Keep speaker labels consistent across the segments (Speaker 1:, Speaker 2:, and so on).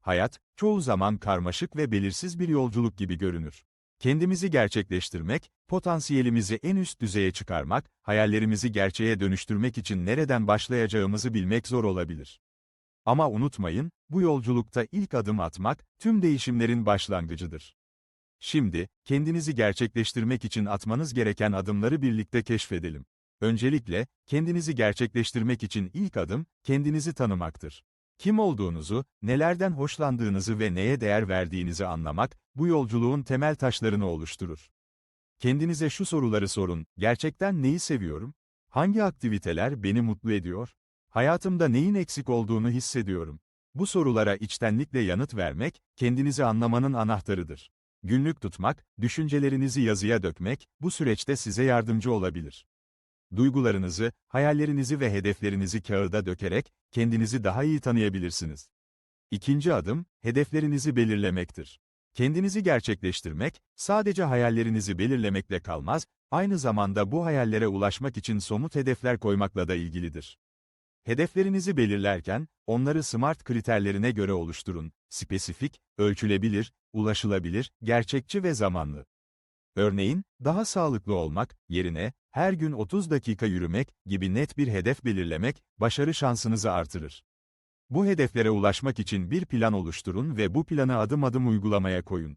Speaker 1: Hayat, çoğu zaman karmaşık ve belirsiz bir yolculuk gibi görünür. Kendimizi gerçekleştirmek, potansiyelimizi en üst düzeye çıkarmak, hayallerimizi gerçeğe dönüştürmek için nereden başlayacağımızı bilmek zor olabilir. Ama unutmayın, bu yolculukta ilk adım atmak, tüm değişimlerin başlangıcıdır. Şimdi, kendinizi gerçekleştirmek için atmanız gereken adımları birlikte keşfedelim. Öncelikle, kendinizi gerçekleştirmek için ilk adım, kendinizi tanımaktır. Kim olduğunuzu, nelerden hoşlandığınızı ve neye değer verdiğinizi anlamak, bu yolculuğun temel taşlarını oluşturur. Kendinize şu soruları sorun, gerçekten neyi seviyorum? Hangi aktiviteler beni mutlu ediyor? Hayatımda neyin eksik olduğunu hissediyorum. Bu sorulara içtenlikle yanıt vermek, kendinizi anlamanın anahtarıdır. Günlük tutmak, düşüncelerinizi yazıya dökmek, bu süreçte size yardımcı olabilir. Duygularınızı, hayallerinizi ve hedeflerinizi kağıda dökerek, kendinizi daha iyi tanıyabilirsiniz. İkinci adım, hedeflerinizi belirlemektir. Kendinizi gerçekleştirmek, sadece hayallerinizi belirlemekle kalmaz, aynı zamanda bu hayallere ulaşmak için somut hedefler koymakla da ilgilidir. Hedeflerinizi belirlerken, onları SMART kriterlerine göre oluşturun. Spesifik, ölçülebilir, ulaşılabilir, gerçekçi ve zamanlı. Örneğin, daha sağlıklı olmak yerine her gün 30 dakika yürümek gibi net bir hedef belirlemek başarı şansınızı artırır. Bu hedeflere ulaşmak için bir plan oluşturun ve bu planı adım adım uygulamaya koyun.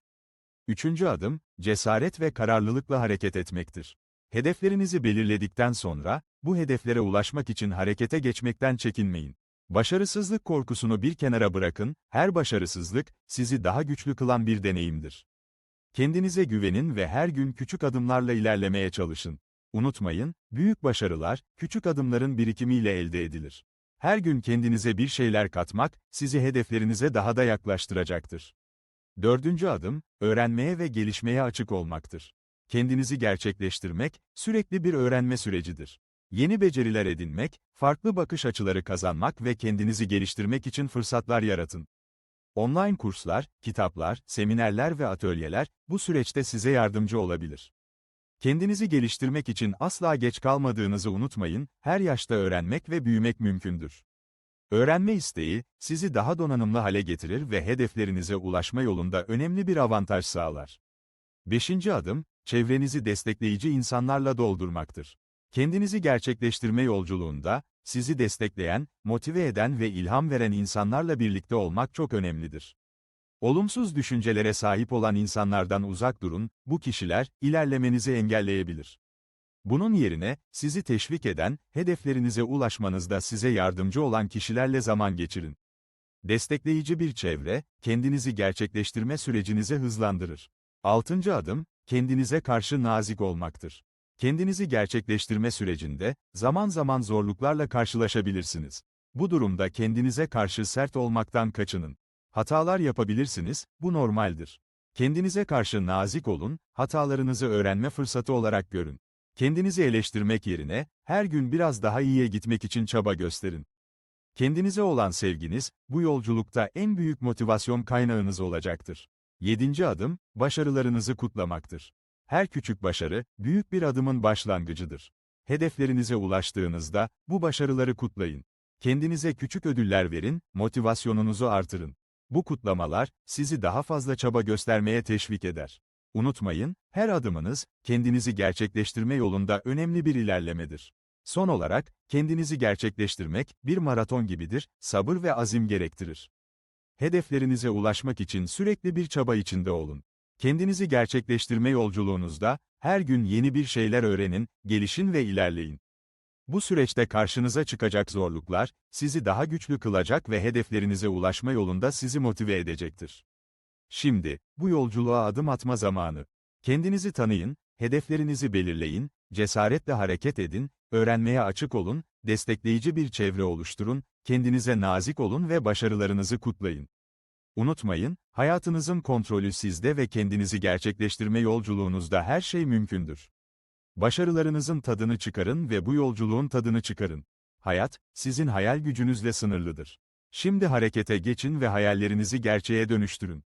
Speaker 1: Üçüncü adım, cesaret ve kararlılıkla hareket etmektir. Hedeflerinizi belirledikten sonra, bu hedeflere ulaşmak için harekete geçmekten çekinmeyin. Başarısızlık korkusunu bir kenara bırakın, her başarısızlık, sizi daha güçlü kılan bir deneyimdir. Kendinize güvenin ve her gün küçük adımlarla ilerlemeye çalışın. Unutmayın, büyük başarılar, küçük adımların birikimiyle elde edilir. Her gün kendinize bir şeyler katmak, sizi hedeflerinize daha da yaklaştıracaktır. Dördüncü adım, öğrenmeye ve gelişmeye açık olmaktır. Kendinizi gerçekleştirmek, sürekli bir öğrenme sürecidir. Yeni beceriler edinmek, farklı bakış açıları kazanmak ve kendinizi geliştirmek için fırsatlar yaratın. Online kurslar, kitaplar, seminerler ve atölyeler, bu süreçte size yardımcı olabilir. Kendinizi geliştirmek için asla geç kalmadığınızı unutmayın, her yaşta öğrenmek ve büyümek mümkündür. Öğrenme isteği, sizi daha donanımlı hale getirir ve hedeflerinize ulaşma yolunda önemli bir avantaj sağlar. Beşinci adım, çevrenizi destekleyici insanlarla doldurmaktır. Kendinizi gerçekleştirme yolculuğunda, sizi destekleyen, motive eden ve ilham veren insanlarla birlikte olmak çok önemlidir. Olumsuz düşüncelere sahip olan insanlardan uzak durun, bu kişiler, ilerlemenizi engelleyebilir. Bunun yerine, sizi teşvik eden, hedeflerinize ulaşmanızda size yardımcı olan kişilerle zaman geçirin. Destekleyici bir çevre, kendinizi gerçekleştirme sürecinizi hızlandırır. Altıncı adım, kendinize karşı nazik olmaktır. Kendinizi gerçekleştirme sürecinde, zaman zaman zorluklarla karşılaşabilirsiniz. Bu durumda kendinize karşı sert olmaktan kaçının. Hatalar yapabilirsiniz, bu normaldir. Kendinize karşı nazik olun, hatalarınızı öğrenme fırsatı olarak görün. Kendinizi eleştirmek yerine, her gün biraz daha iyiye gitmek için çaba gösterin. Kendinize olan sevginiz, bu yolculukta en büyük motivasyon kaynağınız olacaktır. Yedinci adım, başarılarınızı kutlamaktır. Her küçük başarı, büyük bir adımın başlangıcıdır. Hedeflerinize ulaştığınızda, bu başarıları kutlayın. Kendinize küçük ödüller verin, motivasyonunuzu artırın. Bu kutlamalar, sizi daha fazla çaba göstermeye teşvik eder. Unutmayın, her adımınız, kendinizi gerçekleştirme yolunda önemli bir ilerlemedir. Son olarak, kendinizi gerçekleştirmek, bir maraton gibidir, sabır ve azim gerektirir. Hedeflerinize ulaşmak için sürekli bir çaba içinde olun. Kendinizi gerçekleştirme yolculuğunuzda, her gün yeni bir şeyler öğrenin, gelişin ve ilerleyin. Bu süreçte karşınıza çıkacak zorluklar, sizi daha güçlü kılacak ve hedeflerinize ulaşma yolunda sizi motive edecektir. Şimdi, bu yolculuğa adım atma zamanı. Kendinizi tanıyın, hedeflerinizi belirleyin, cesaretle hareket edin, öğrenmeye açık olun, destekleyici bir çevre oluşturun, kendinize nazik olun ve başarılarınızı kutlayın. Unutmayın, hayatınızın kontrolü sizde ve kendinizi gerçekleştirme yolculuğunuzda her şey mümkündür. Başarılarınızın tadını çıkarın ve bu yolculuğun tadını çıkarın. Hayat, sizin hayal gücünüzle sınırlıdır. Şimdi harekete geçin ve hayallerinizi gerçeğe dönüştürün.